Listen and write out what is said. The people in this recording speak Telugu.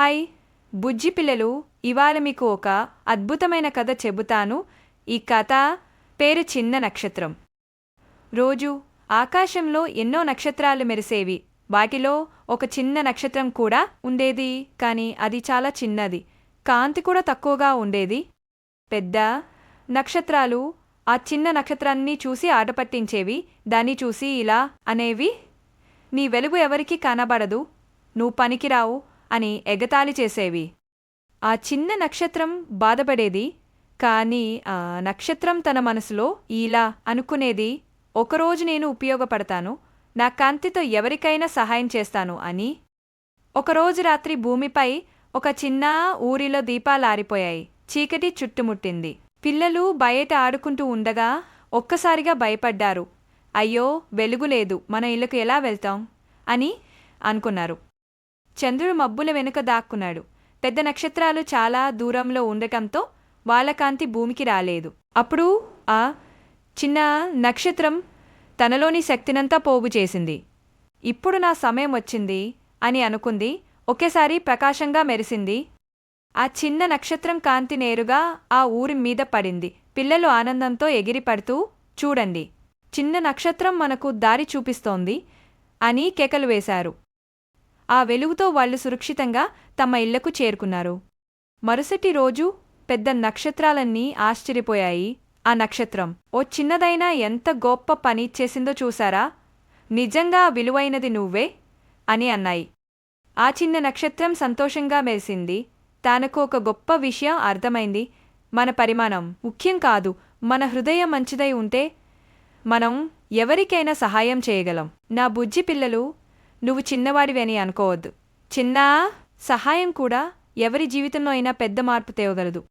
హాయ్ బుజ్జి పిల్లలు ఇవాళ మీకు ఒక అద్భుతమైన కథ చెబుతాను. ఈ కథ పేరు చిన్న నక్షత్రం. రోజు ఆకాశంలో ఎన్నో నక్షత్రాలు మెరిసేవి. వాటిలో ఒక చిన్న నక్షత్రం కూడా ఉండేది. కానీ అది చాలా చిన్నది. కాంతి కూడా తక్కువగా ఉండేది. పెద్ద నక్షత్రాలు ఆ చిన్న నక్షత్రాన్ని చూసి ఆటపట్టించేవి. దాన్ని చూసి ఇలా అనేవి నీ వెలుగు ఎవరికీ కనబడదు. నువ్వు పనికిరావు. అని ఎగతాళి చేసేవి. ఆ చిన్న నక్షత్రం బాధపడేది. కానీ ఆ నక్షత్రం తన మనసులో ఇలా అనుకునేది ఒకరోజు నేను ఉపయోగపడతాను నా కాంతితో ఎవరికైనా సహాయం చేస్తాను అని. ఒకరోజు రాత్రి భూమిపై ఒక చిన్న ఊరిలో దీపాలారిపోయాయి చీకటి చుట్టుముట్టింది. పిల్లలు బయట ఆడుకుంటూ ఉండగా ఒక్కసారిగా భయపడ్డారు. అయ్యో వెలుగు లేదు. మన ఇళ్ళకు ఎలా వెళ్తాం? అని అనుకున్నారు. చంద్రుడు మబ్బుల వెనుక దాక్కున్నాడు. పెద్ద నక్షత్రాలు చాలా దూరంలో ఉండటంతో వాళ్ళ కాంతి భూమికి రాలేదు. అప్పుడు ఆ చిన్న నక్షత్రం తనలోని శక్తినంతా పోగు చేసింది. ఇప్పుడు నా సమయం వచ్చింది అని అనుకుంది. ఒకేసారి ప్రకాశంగా మెరిసింది. ఆ చిన్న నక్షత్రం కాంతి నేరుగా ఆ ఊరి మీద పడింది. పిల్లలు ఆనందంతో ఎగిరిపడుతూ చూడండి. చిన్న నక్షత్రం మనకు దారి చూపిస్తోంది అని కేకలు వేశారు. ఆ వెలుగుతో వాళ్ళు సురక్షితంగా తమ ఇళ్ళకు చేరుకున్నారు. మరుసటి రోజు పెద్ద నక్షత్రాలన్నీ ఆశ్చర్యపోయాయి. ఆ నక్షత్రం ఓ చిన్నదైనా ఎంత గొప్ప పని చేసిందో చూసారా నిజంగా విలువైనది నువ్వే? అని అన్నాయి. ఆ చిన్న నక్షత్రం సంతోషంగా మెరిసింది. తనకు ఒక గొప్ప విషయం అర్థమైంది. మన పరిమాణం ముఖ్యం కాదు. మన హృదయం మంచిదై ఉంటే మనం ఎవరికైనా సహాయం చేయగలం. నా బుజ్జి పిల్లలు నువ్వు చిన్నవాడివని అనుకోవద్దు. చిన్నా సహాయం కూడా ఎవరి జీవితంలో అయినా పెద్ద మార్పు తేవగలదు.